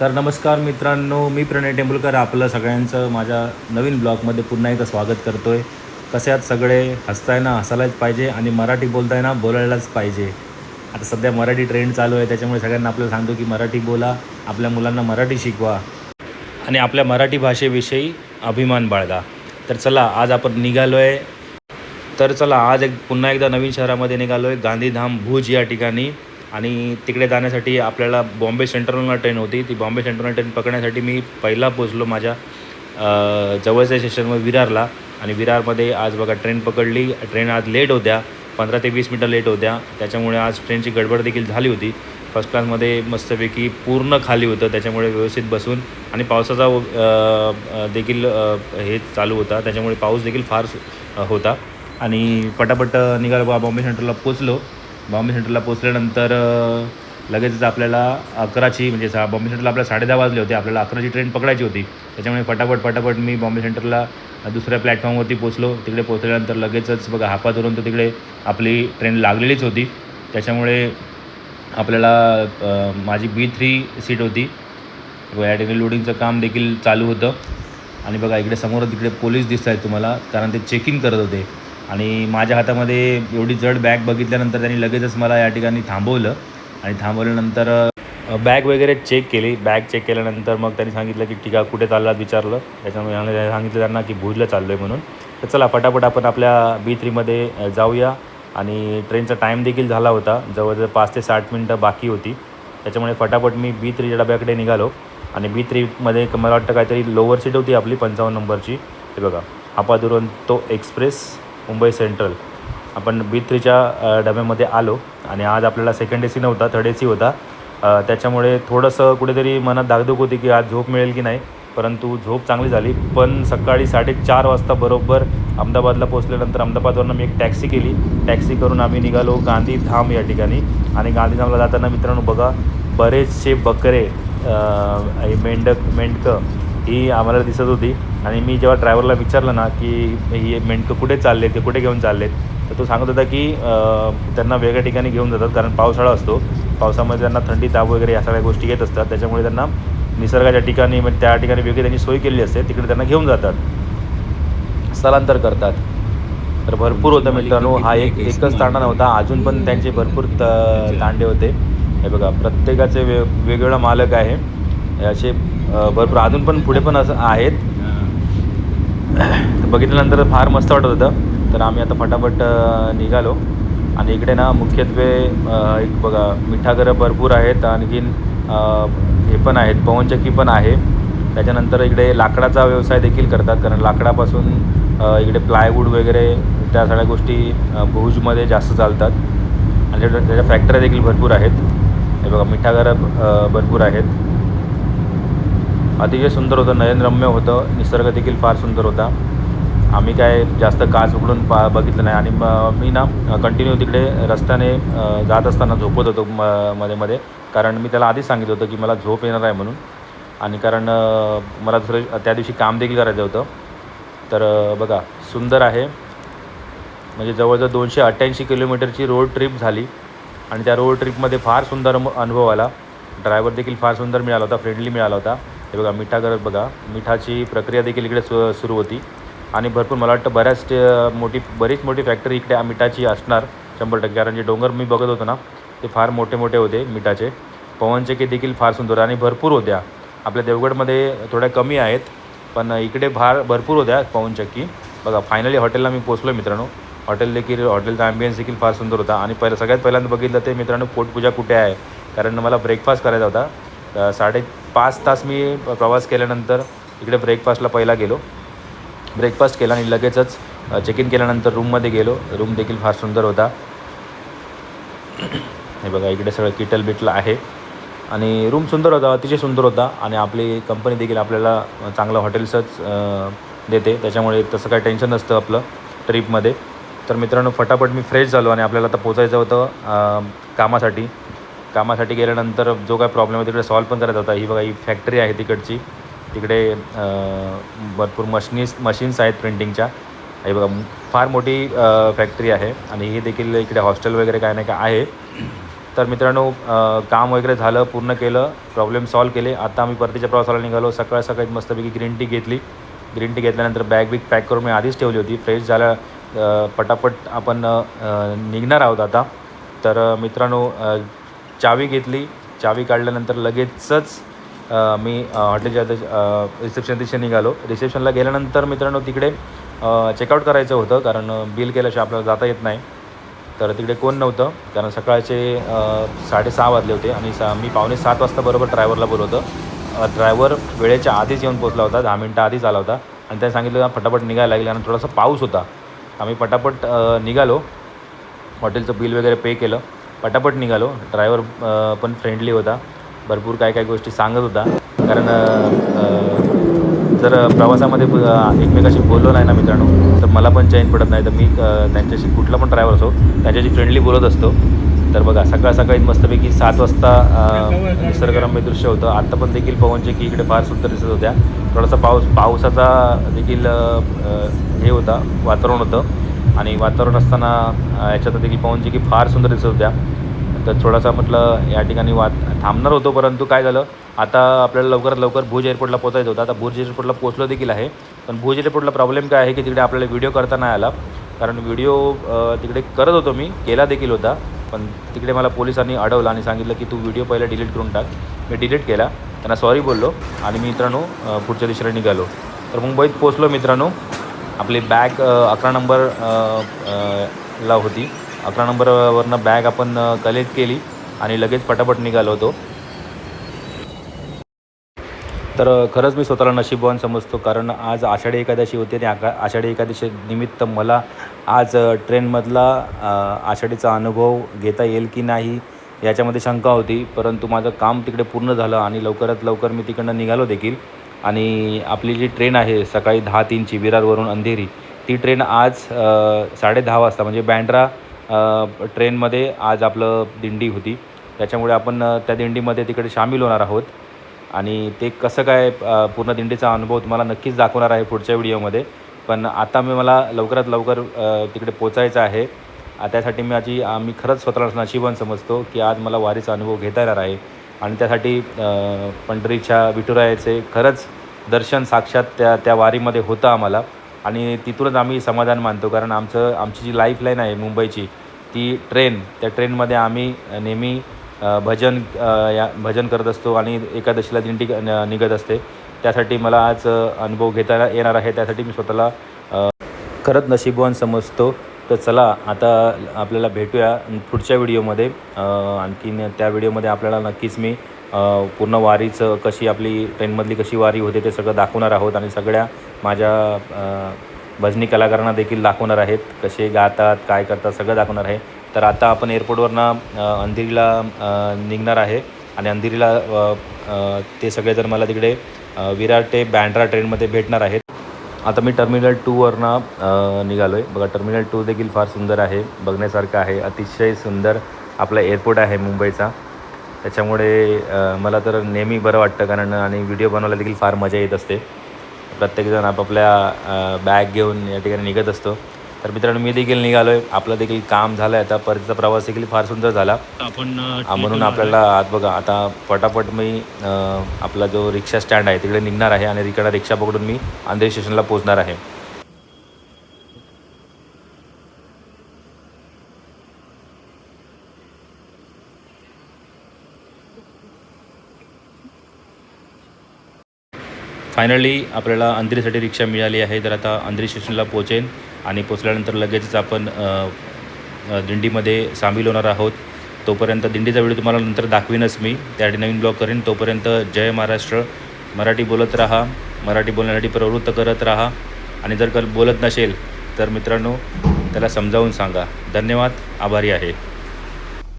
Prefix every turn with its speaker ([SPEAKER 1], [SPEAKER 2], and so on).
[SPEAKER 1] तर नमस्कार मित्रांनो मी प्रणय टेंबुलकर आपलं सगळ्यांचं माझ्या नवीन ब्लॉगमध्ये पुन्हा एकदा स्वागत करतो आहे कसे आहात सगळे? हसताय ना हसायलाच पाहिजे आणि मराठी बोलताय ना बोलायलाच पाहिजे. आता सध्या मराठी ट्रेंड चालू आहे त्याच्यामुळे सगळ्यांना आपल्याला सांगतो की मराठी बोला आपल्या मुलांना मराठी शिकवा. आणि आपल्या मराठी भाषेविषयी अभिमान बाळगा. तर चला आज आपण निघालो आहे तर चला आज एक पुन्हा एकदा नवीन शहरामध्ये निघालो आहे गांधीधाम भुज या ठिकाणी. आणि तिकडे जाण्यासाठी आपल्याला बॉम्बे सेंट्रलला ट्रेन होती. ती बॉम्बे सेंट्रल ट्रेन पकडण्यासाठी मी पहिला पोचलो माझ्या जवळच्या स्टेशनवर विरारला. आणि विरारमध्ये आज बघा ट्रेन पकडली. ट्रेन आज लेट होत्या. पंधरा ते वीस मिनटं लेट होत्या. त्याच्यामुळे आज ट्रेनची गडबड देखील झाली होती. फर्स्ट क्लासमध्ये मस्तपैकी पूर्ण खाली होतं. त्याच्यामुळे व्यवस्थित बसून आणि पावसाचा देखील हे चालू होता. त्याच्यामुळे पाऊस देखील फार होता. आणि पटापट निघालो. बा बॉम्बे सेंटरला पोचलो बॉम्बे सेंटरला पोचल्यानंतर लगेचच आपल्याला अकराची म्हणजे सा बॉम्बे सेंटरला आपल्याला साडे दहा वाजले होते. आपल्याला अकराची ट्रेन पकडायची होती. त्याच्यामुळे फटाफट फटाफट मी बॉम्बे सेंटरला दुसऱ्या प्लॅटफॉर्मवरती पोचलो तिकडे पोचल्यानंतर लगेचच बघा हापातवरून तर तिकडे आपली ट्रेन लागलेलीच होती. त्याच्यामुळे आपल्याला माझी बी थ्री सीट होती. या ठिकाणी लोडिंगचं काम देखील चालू होतं. आणि बघा इकडे समोर तिकडे पोलीस दिसत आहेत तुम्हाला कारण ते चेकिंग करत होते. आणि माझ्या हातामध्ये एवढी जड बॅग बघितल्यानंतर त्यांनी लगेचच मला या ठिकाणी थांबवलं. आणि थांबवल्यानंतर बॅग वगैरे चेक केली. बॅग चेक केल्यानंतर मग त्यांनी सांगितलं की ठीक आहे कुठे चाललात? विचारलं. त्याच्यामुळे सांगितलं त्यांना की भुजला चाललो आहे म्हणून. तर चला पटापट आपण आपल्या बी थ्रीमध्ये जाऊया. आणि ट्रेनचा टाईम देखील झाला होता. जवळजवळ पाच ते साठ मिनटं बाकी होती. त्याच्यामुळे फटाफट मी बी थ्रीच्या डब्याकडे निघालो. आणि बी थ्रीमध्ये मला वाटतं काहीतरी लोअर सीट होती आपली पंचावन्न नंबरची. हे बघा हापा दुरंतो एक्सप्रेस. मुंबई सेंट्रल. आपण बी थ्रीच्या डब्यामध्ये आलो आणि आज आपल्याला सेकंड ए सी नव्हता थर्ड ए सी होता. त्याच्यामुळे थोडंसं कुठेतरी मनात धाकधूक होती की आज झोप मिळेल की नाही. परंतु झोप चांगली झाली पण सकाळी साडेचार वाजता बरोबर अहमदाबादला पोचल्यानंतर अहमदाबादवरनं मी एक टॅक्सी केली. टॅक्सी करून आम्ही निघालो गांधीधाम या ठिकाणी. आणि गांधीधामला जाताना मित्रांनो बघा बरेचसे बकरे मेंढक मेंढकं ही आम्हाला दिसत होती. आणि मी जेव्हा ड्रायव्हरला विचारलं ना की हे मेंढकं कुठे चालले ते कुठे घेऊन चाललेत तर तो सांगत होता की त्यांना वेगळ्या ठिकाणी घेऊन जातात कारण पावसाळा असतो. पावसामध्ये त्यांना थंडी ताप वगैरे या सगळ्या गोष्टी येत असतात. त्याच्यामुळे त्यांना निसर्गाच्या ठिकाणी म्हणजे त्या ठिकाणी वेगळी त्यांनी सोय केलेली असते. तिकडे त्यांना घेऊन जातात. स्थलांतर करतात. तर भरपूर होतं मित्रांनो. हा एक एकच तांडा नव्हता. अजून पण त्यांचे भरपूर त तांडे होते. हे बघा प्रत्येकाचे वे वेगवेगळा मालक आहे. असे भरपूर अजून पण पुढे पण असं आहेत. तर बघितल्यानंतर फार मस्त वाटत होतं. तर आम्ही आता फटाफट निघालो. आणि इकडे ना मुख्यत्वे एक बघा मिठागरं भरपूर आहेत. आणखीन हे पण आहेत पवनचक्की पण आहे. त्याच्यानंतर इकडे लाकडाचा व्यवसाय देखील करतात. कारण लाकडापासून इकडे प्लायवूड वगैरे त्या सगळ्या गोष्टी भुजमध्ये जास्त चालतात. आणि त्याच्या फॅक्टऱ्या देखील भरपूर आहेत. हे बघा मिठागरं भरपूर आहेत. अतिशय सुंदर होतं. नयनरम्य होतं. निसर्ग देखील फार सुंदर होता. आम्ही काय जास्त काच उघडून पा बघितलं नाही. आणि म मी ना कंटिन्यू तिकडे रस्त्याने जात असताना झोपत होतो म मध्ये मध्ये. कारण मी त्याला आधीच सांगितलं होतं की मला झोप येणार आहे म्हणून. आणि कारण मला दुसरं त्या दिवशी काम देखील करायचं होतं. तर बघा सुंदर आहे. म्हणजे जवळजवळ दोनशे अठ्ठ्याऐंशी किलोमीटरची रोड ट्रिप झाली. आणि त्या रोड ट्रिपमध्ये फार सुंदर अनुभव आला. ड्रायव्हर देखील फार सुंदर मिळाला होता. फ्रेंडली मिळाला होता. हे बघा मिठा करत बघा. मिठाची प्रक्रिया देखील इकडे सु सुरू होती. आणि भरपूर मला वाटतं बऱ्याच मोठी बरीच मोठी फॅक्टरी इकडे मिठाची असणार शंभर टक्के. कारण जे डोंगर मी बघत होतो ना ते फार मोठे मोठे होते मिठाचे. पवनचक्की देखील फार सुंदर आणि भरपूर होत्या. आपल्या देवगडमध्ये थोड्या कमी आहेत पण इकडे फार भरपूर होत्या पवनचक्की. बघा फायनली हॉटेलला मी पोचलो मित्रांनो. हॉटेल देखील हॉटेलचा ॲम्बियन्स देखील फार सुंदर होता. आणि पहिलं सगळ्यात पहिल्यांदा बघितलं ते मित्रांनो पोटपूजा कुठे आहे? कारण मला ब्रेकफास्ट करायचा होता. साडे पाच तास मी प्रवास केल्यानंतर इकडे ब्रेकफास्टला पहिला गेलो. ब्रेकफास्ट केला आणि लगेचच चेक इन केल्यानंतर रूममध्ये गेलो. रूम देखील फार सुंदर होता. हे बघा इकडे सगळं किटल बिटल आहे. आणि रूम सुंदर होता अतिशय सुंदर होता. आणि आपली कंपनी देखील आपल्याला चांगलं हॉटेल्सच देते. त्याच्यामुळे तसं काही टेन्शन नसतं आपलं ट्रिपमध्ये तर मित्रांनो फटाफट मी फ्रेश झालो आणि आपल्याला आता पोचायचं होतं कामासाठी. कामासाठी गेल्यानंतर जो काय प्रॉब्लेम आहे तिकडे सॉल्व पण करायचा होता. ही बघा ही फॅक्टरी आहे तिकडची. तिकडे भरपूर मशिनीस मशीन्स आहेत प्रिंटिंगच्या हे बघा फार मोठी फॅक्टरी आहे. आणि ही देखील इकडे हॉस्टेल वगैरे काय नाही काय आहे. तर मित्रांनो काम वगैरे झालं पूर्ण केलं प्रॉब्लेम सॉल्व केले. आता आम्ही परतीच्या प्रवासाला निघालो. सकाळ सकाळी मस्तपैकी ग्रीन टी घेतली. ग्रीन टी घेतल्यानंतर बॅग बिग पॅक करून मी आधीच ठेवली होती. फ्रेश झाल्या पटापट आपण निघणार आहोत आता. तर मित्रांनो चावी घेतली. चावी काढल्यानंतर लगेचच मी हॉटेलच्या रिसेप्शन दिशे निघालो. रिसेप्शनला गेल्यानंतर मित्रांनो तिकडे चेकआउट करायचं होतं कारण बिल केल्याशिवाय आपल्याला जाता येत नाही. तर तिकडे कोण नव्हतं कारण सकाळचे साडेसहा वाजले होते आणि सा मी पावणे सात वाजता बरोबर ड्रायव्हरला बोलवतं. ड्रायव्हर वेळेच्या आधीच येऊन पोचला होता दहा मिनटं आधीच आला होता. आणि त्याने सांगितलं फटाफट निघायला लागेल आणि थोडासा पाऊस होता. आम्ही पटापट निघालो. हॉटेलचं बिल वगैरे पे केलं. पटापट निघालो. ड्रायव्हर पण फ्रेंडली होता. भरपूर काय काय गोष्टी सांगत होता. कारण जर प्रवासामध्ये एकमेकाशी बोललो नाही ना मित्रांनो तर मला पण चैन पडत नाही. तर मी त्यांच्याशी कुठला पण ड्रायव्हर असो त्यांच्याशी फ्रेंडली बोलत असतो. तर बघा सकाळ सकाळी मस्तपैकी सात वाजता निसर्गरम्य दृश्य होतं. आत्ता पण देखील पवनचे की इकडे फार सुंदर दिसत होत्या. थोडासा पाऊस पावसाचा देखील हे होता वातावरण होतं. आणि वातावरण असताना याच्यात देखील पवनची की फार सुंदर दिसत होत्या. तर थोडासा म्हटलं या ठिकाणी वात थांबणार होतो परंतु काय झालं आता आपल्याला लवकरात लवकर भुज एअरपोर्टला पोचायचं होतं. आता भुज एअरपोर्टला पोचलो देखील आहे पण भुज एअरपोर्टला प्रॉब्लेम काय आहे की तिकडे आपल्याला व्हिडिओ करता नाही आला. कारण व्हिडिओ तिकडे करत होतो मी केला देखील होता पण तिकडे मला पोलिसांनी अडवलं आणि सांगितलं की तू व्हिडिओ पहिला डिलीट करून टाक. मी डिलीट केला त्यांना सॉरी बोललो आणि मी मित्रांनो पुढच्या दिशेला निघालो. तर मुंबईत पोचलो मित्रांनो आपली बॅग अकरा नंबर ला होती. अकरा नंबरवरनं बॅग आपण कलेक्ट केली आणि लगेच पटापट निघालो होतो. तर खरंच मी स्वतःला नशीबवान समजतो कारण आज आषाढी एकादशी होती आणि आका आषाढी एकादशी निमित्त मला आज ट्रेनमधला आषाढीचा अनुभव घेता येईल की नाही याच्यामध्ये शंका होती. परंतु माझं काम तिकडे पूर्ण झालं आणि लवकरात लवकर मी तिकडनं निघालो देखील. आणि आपली जी ट्रेन आहे सकाळी दहा तीनची विरारवरून अंधेरी ती ट्रेन आज साडेदहा वाजता म्हणजे बँड्रा ट्रेनमध्ये आज आपलं दिंडी होती. त्याच्यामुळे आपण त्या दिंडीमध्ये तिकडे सामील होणार आहोत. आणि ते कसं काय पूर्ण दिंडीचा अनुभव तुम्हाला नक्कीच दाखवणार आहे पुढच्या व्हिडिओमध्ये. पण आता मी मला लवकरात लवकर तिकडे पोचायचं आहे. त्यासाठी मी आजी मी खरंच स्वतःला नशिबवान समजतो की आज मला वारीचा अनुभव घेता येणार आहे. आणि त्यासाठी पंढरीच्या विठुरायाचे खरंच दर्शन साक्षात त्या त्या वारीमध्ये होतं आम्हाला. आणि तिथूनच आम्ही समाधान मानतो कारण आमचं आमची जी लाईफलाईन आहे मुंबईची ती ट्रेन त्या ट्रेनमध्ये आम्ही नेहमी भजन या भजन करत असतो आणि एकादशीला दिंडी निघत असते. त्यासाठी मला आज अनुभव घेता येणार आहे. त्यासाठी मी स्वतःला खरंच नशीबवान समजतो. तर चला आता आपल्याला भेटूया पुढच्या व्हिडिओमध्ये. आणखीन त्या व्हिडिओमध्ये आपल्याला नक्कीच मी पूर्ण वारीचं कशी आपली ट्रेनमधली कशी वारी होते ते सगळं दाखवणार आहोत आणि सगळ्या माझ्या भजनी कलाकारांना देखील दाखवणार आहेत. कसे गातात काय करतात सगळं दाखवणार आहे. तर आता आपण एअरपोर्टवरनं अंधेरीला निघणार आहे आणि अंधेरीला ते सगळे ते सगळेजण मला तिकडे अ, विरार ते बँड्रा ट्रेनमध्ये भेटणार आहेत. आता मी टर्मिनल टूवरनं निघालो आहे बघा टर्मिनल टू देखील फार सुंदर आहे. बघण्यासारखं आहे. अतिशय सुंदर आपला एअरपोर्ट आहे मुंबईचा. त्याच्यामुळे मला तर नेहमी बरं वाटतं कारण आणि व्हिडिओ बनवायला देखील फार मजा येत असते. प्रत्येकजण आपापल्या बॅग घेऊन या ठिकाणी निघत असतो. तर मित्रांनो मी देखील निघालो आहे आपलं देखील काम झालं आहे आता. परतीचा प्रवास देखील फार सुंदर झाला.
[SPEAKER 2] आपण
[SPEAKER 1] म्हणून आपल्याला आत बघा आता पटापट मी आपला जो रिक्षा स्टँड आहे तिकडे निघणार आहे आणि तिकडे रिक्षा पकडून मी अंधेरी स्टेशनला पोहोचणार आहे. फायनली आपल्याला अंधेरीसाठी रिक्षा मिळाली आहे. तर आता अंधेरी स्टेशनला पोचेन आणि पोचल्यानंतर लगेचच आपण दिंडीमध्ये सामील होणार आहोत. तोपर्यंत दिंडीचा व्हिडिओ तुम्हाला नंतर दाखवीनच मी. त्यासाठी नवीन ब्लॉग करेन. तोपर्यंत जय महाराष्ट्र. मराठी बोलत राहा. मराठी बोलण्यासाठी प्रवृत्त करत राहा. आणि जर कल बोलत नसेल तर मित्रांनो त्याला समजावून सांगा. धन्यवाद. आभारी आहे.